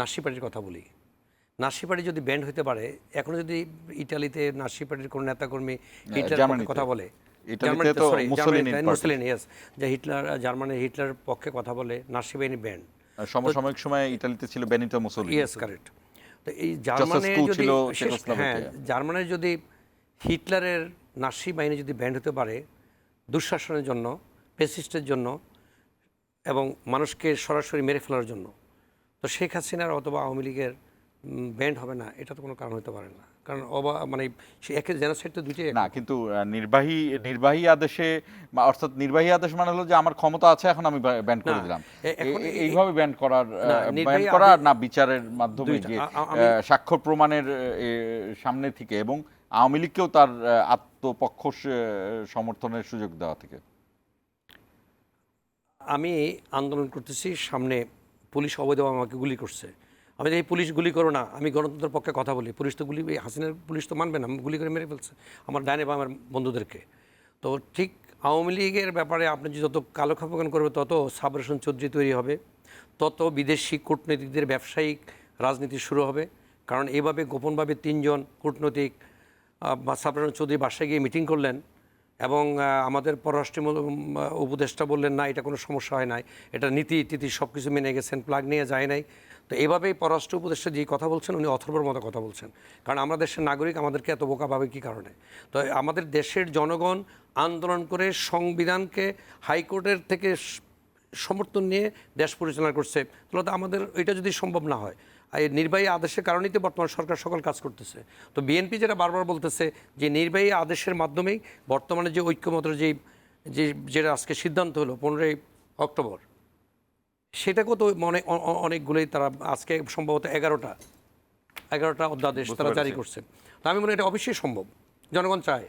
নাসি পার্টির কথা বলি। নাসি পার্টি যদি ব্যান্ড হতে পারে এখনও যদি ইটালিতে নাসি কোনো নেতাকর্মী হিটলার কথা বলে। মুসোলিনি যে হিটলার জার্মানির হিটলার পক্ষে কথা বলে নাসি বাহিনী ব্যান্ড সমসাময়িক সময়ে ইতালিতে ছিল বেনিটো মুসোলিনি ইয়েস কারেক্ট তো এই জার্মানির যদি। হ্যাঁ জার্মানির যদি হিটলারের নাসি বাহিনী যদি ব্যান্ড হতে পারে দুঃশাসনের জন্য পেসিস্টের জন্য এবং মানুষকে সরাসরি মেরে ফেলার জন্য তো শেখ হাসিনার অথবা আওয়ামী লীগের ব্যান্ড হবে না এটা তো কোনো কারণ হতে পারে না। কারণ অবা মানে সে একের জেনোসাইড তো দুইটাই না কিন্তু নির্বাহী নির্বাহী আদেশে অর্থাৎ নির্বাহী আদেশ মানে হলো যে আমার ক্ষমতা আছে এখন আমি ব্যান্ড করে দিলাম। এইভাবে ব্যান্ড করার ব্যান নির্বাহী করা না বিচারের মাধ্যমে যে স্বাক্ষর প্রমাণের সামনে থেকে এবং আওয়ামী লীগকেও তার আত্মপক্ষ সমর্থনের সুযোগ দেওয়া থেকে। আমি আন্দোলন করতেছি সামনে পুলিশ অবৈধভাবে আমাকে গুলি করছে। আমি এই পুলিশ গুলি করো না, আমি গণতন্ত্রের পক্ষে কথা বলি। পুলিশ তো গুলি হাসিনার পুলিশ তো মানবে না গুলি করে মেরে ফেলছে আমার ডাইনে বা আমার বন্ধুদেরকে। তো ঠিক আওয়ামী লীগের ব্যাপারে আপনি যত কালোখাপন করবে, তত সাবরেশন চৌধুরী তৈরি হবে, তত বিদেশি কূটনীতিকদের ব্যবসায়িক রাজনীতি শুরু হবে। কারণ এভাবে গোপনভাবে তিনজন কূটনৈতিক সাবরেশন চৌধুরী বাসায় গিয়ে মিটিং করলেন এবং আমাদের পররাষ্ট্র উপদেষ্টা বললেন, না, এটা কোনো সমস্যা হয় নাই। এটা নীতি টিতি সব কিছু মেনে গেছেন প্লাগ নিয়ে যায় নাই। তো এভাবেই পররাষ্ট্র উপদেষ্টা যে কথা বলছেন, উনি অথর্বর মতো কথা বলছেন। কারণ আমরা দেশের নাগরিক, আমাদেরকে এত বোকা পাবে কী কারণে? তো আমাদের দেশের জনগণ আন্দোলন করে সংবিধানকে হাইকোর্টের থেকে সমর্থন নিয়ে দেশ পরিচালনা করছে। তাহলে আমাদের, এটা যদি সম্ভব না হয় নির্বাহী আদেশের কারণেই তো বর্তমান সরকার সকল কাজ করতেছে। তো বিএনপি যেটা বারবার বলতেছে যে নির্বাহী আদেশের মাধ্যমেই বর্তমানে যে ঐক্যমত যে যে যেটা আজকে সিদ্ধান্ত হলো পনেরোই অক্টোবর সেটাকেও তো মনে অনেকগুলোই তারা আজকে সম্ভবত এগারোটা এগারোটা অধ্যাদেশ তারা জারি করছে। তো আমি মনে এটা অবশ্যই সম্ভব। জনগণ চায়।